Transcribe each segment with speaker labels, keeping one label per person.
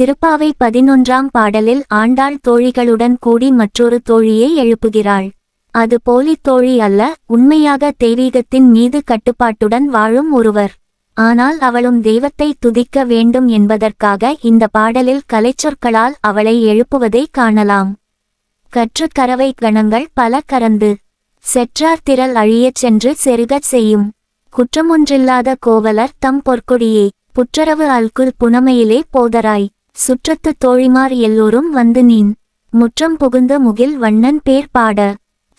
Speaker 1: திருப்பாவை பதினொன்றாம் பாடலில் ஆண்டாள் தோழிகளுடன் கூடி மற்றொரு தோழியை எழுப்புகிறாள். அது போலி தோழி அல்ல உண்மையாக தெய்வீகத்தின் மீது கட்டுப்பாட்டுடன் வாழும் ஒருவர். ஆனால் அவளும் தெய்வத்தை துதிக்க வேண்டும் என்பதற்காக இந்த பாடலில் கலைச்சொற்களால் அவளை எழுப்புவதை காணலாம். கற்று கரவை கணங்கள் பல கறந்து செற்றார் திரள் அழியச் சென்று செருகச் செய்யும். குற்றமொன்றில்லாத கோவலர் தம் பொற்கொடியே புற்றரவு அல்குல் புனமையிலே போதராய். சுற்றத்து தோழிமார் எல்லோரும் வந்து நீன். முற்றம் புகுந்த முகில் வண்ணன் பேர் பாட.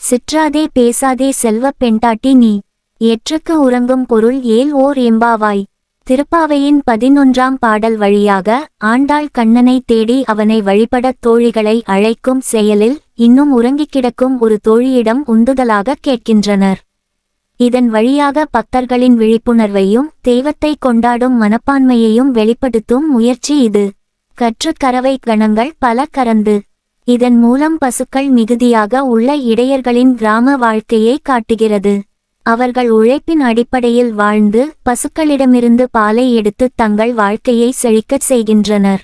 Speaker 1: சிற்றாதே பேசாதே செல்வப் பெண்டாட்டி நீ. எற்றுக்கு உறங்கும் பொருள் ஏல் ஓர் எம்பாவாய். திருப்பாவையின் பதினொன்றாம் பாடல் வழியாக ஆண்டாள் கண்ணனை தேடி அவனை வழிபடத் தோழிகளை அழைக்கும் செயலில் இன்னும் உறங்கிக் கிடக்கும் ஒரு தோழியிடம் உந்துதலாக கேட்கின்றனர். இதன் வழியாக பக்தர்களின் விழிப்புணர்வையும் தெய்வத்தை கொண்டாடும் மனப்பான்மையையும் வெளிப்படுத்தும் முயற்சி இது. கற்றுக்கறவை கணங்கள் பல கறந்து இதன் மூலம் பசுக்கள் மிகுதியாக உள்ள இடையர்களின் கிராம வாழ்க்கையை காட்டுகிறது. அவர்கள் உழைப்பின் அடிப்படையில் வாழ்ந்து பசுக்களிடமிருந்து பாலை எடுத்து தங்கள் வாழ்க்கையை செழிக்கச் செய்கின்றனர்.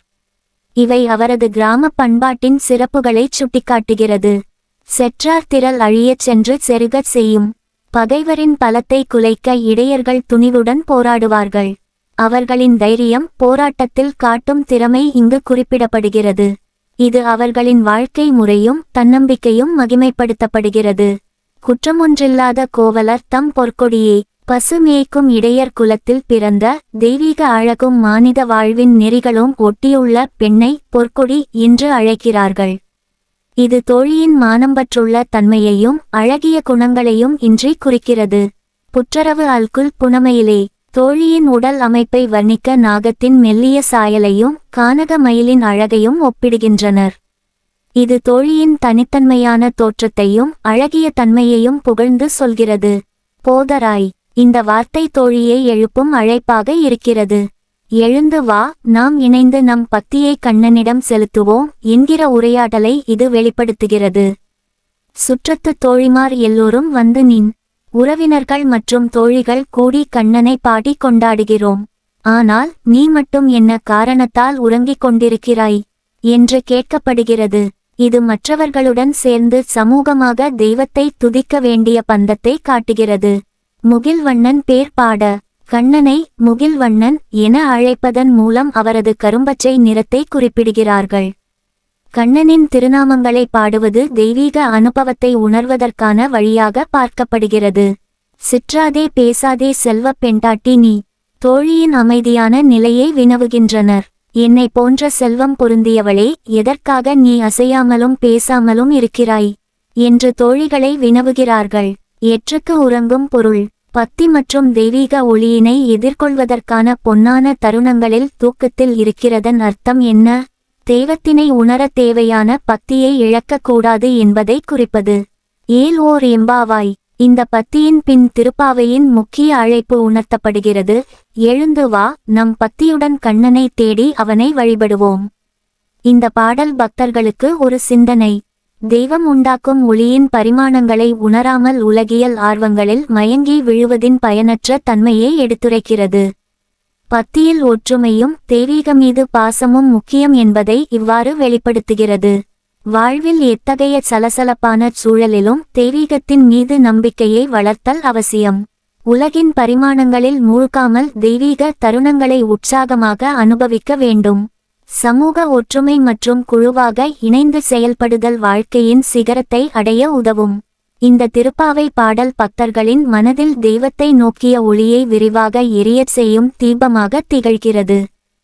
Speaker 1: இவை அவரது கிராம பண்பாட்டின் சிறப்புகளைச் சுட்டிக்காட்டுகிறது. செற்றார் திரள் அழியச் சென்று செருகச் செய்யும் பகைவரின் பலத்தை குலைக்க இடையர்கள் துணிவுடன் போராடுவார்கள். அவர்களின் தைரியம் போராட்டத்தில் காட்டும் திறமை இங்கு குறிப்பிடப்படுகிறது. இது அவர்களின் வாழ்க்கை முறையும் தன்னம்பிக்கையும் மகிமைப்படுத்தப்படுகிறது. குற்றமொன்றில்லாத கோவலர் தம் பொற்கொடியே பசு மேய்க்கும் இடையர் குலத்தில் பிறந்த தெய்வீக அழகும் மானித வாழ்வின் நெறிகளும் ஒட்டியுள்ள பெண்ணை பொற்கொடி என்று அழைக்கிறார்கள். இது தோழியின் மானம்பற்றுள்ள தன்மையையும் அழகிய குணங்களையும் இன்றி குறிக்கிறது. புற்றரவு அல்குல் புனமையிலே தோழியின் உடல் அமைப்பை வர்ணிக்க நாகத்தின் மெல்லிய சாயலையும் கானக மயிலின் அழகையும் ஒப்பிடுகின்றனர். இது தோழியின் தனித்தன்மையான தோற்றத்தையும் அழகிய தன்மையையும் புகழ்ந்து சொல்கிறது. போதராய் இந்த வார்த்தை தோழியை எழுப்பும் அழைப்பாக இருக்கிறது. எழுந்து வா நாம் இணைந்து நம் பக்தியை கண்ணனிடம் செலுத்துவோம் என்கிற உரையாடலை இது வெளிப்படுத்துகிறது. சுற்றத்து தோழிமார் எல்லோரும் வந்து நின். உறவினர்கள் மற்றும் தோழிகள் கூடி கண்ணனை பாடி கொண்டாடுகிறோம். ஆனால் நீ மட்டும் என்ன காரணத்தால் உறங்கிக் கொண்டிருக்கிறாய்? என்று கேட்கப்படுகிறது. இது மற்றவர்களுடன் சேர்ந்து சமூகமாக தெய்வத்தை துதிக்க வேண்டிய பந்தத்தை காட்டுகிறது. முகில்வண்ணன் பேர் பாட கண்ணனை முகில்வண்ணன் என அழைப்பதன் மூலம் அவரது கரும்பச்சை நிறத்தை குறிப்பிடுகிறார்கள். கண்ணனின் திருநாமங்களை பாடுவது தெய்வீக அனுபவத்தை உணர்வதற்கான வழியாக பார்க்கப்படுகிறது. சிற்றாதே பேசாதே செல்வப் பெண்டாட்டி நீ. தோழியின் அமைதியான நிலையை வினவுகின்றனர். என்னை போன்ற செல்வம் பொருந்தியவளே எதற்காக நீ அசையாமலும் பேசாமலும் இருக்கிறாய்? என்று தோழிகளை வினவுகிறார்கள். எற்றுக்கு உறங்கும் பொருள் பக்தி மற்றும் தெய்வீக ஒளியினை எதிர்கொள்வதற்கான பொன்னான தருணங்களில் தூக்கத்தில் இருக்கிறதன் அர்த்தம் என்ன? தெய்வத்தினை உணரத் தேவையான பக்தியை இழக்கக்கூடாது என்பதை குறிப்பது. ஏல் ஓர் எம்பாவாய். இந்த பத்தியின் பின் திருப்பாவையின் முக்கிய அழைப்பு உணர்த்தப்படுகிறது. எழுந்து வா நம் பத்தியுடன் கண்ணனை தேடி அவனை வழிபடுவோம். இந்த பாடல் பக்தர்களுக்கு ஒரு சிந்தனை. தெய்வம் உண்டாக்கும் ஒளியின் பரிமாணங்களை உணராமல் உலகியல் ஆர்வங்களில் மயங்கி விழுவதின் பயனற்ற தன்மையை எடுத்துரைக்கிறது. பத்தியில் ஒற்றுமையும் தெய்வீக மீது பாசமும் முக்கியம் என்பதை இவ்வாறு வெளிப்படுத்துகிறது. வாழ்வில் எத்தகைய சலசலப்பான சூழலிலும் தெய்வீகத்தின் மீது நம்பிக்கையை வளர்த்தல் அவசியம். உலகின் பரிமாணங்களில் மூழ்காமல் தெய்வீக தருணங்களை உற்சாகமாக அனுபவிக்க வேண்டும். சமூக ஒற்றுமை மற்றும் குழுவாக இணைந்து செயல்படுதல் வாழ்க்கையின் சிகரத்தை அடைய உதவும். இந்த திருப்பாவை பாடல் பக்தர்களின் மனதில் தெய்வத்தை நோக்கிய ஒளியை விரிவாக எரியச் செய்யும் தீபமாக திகழ்கிறது.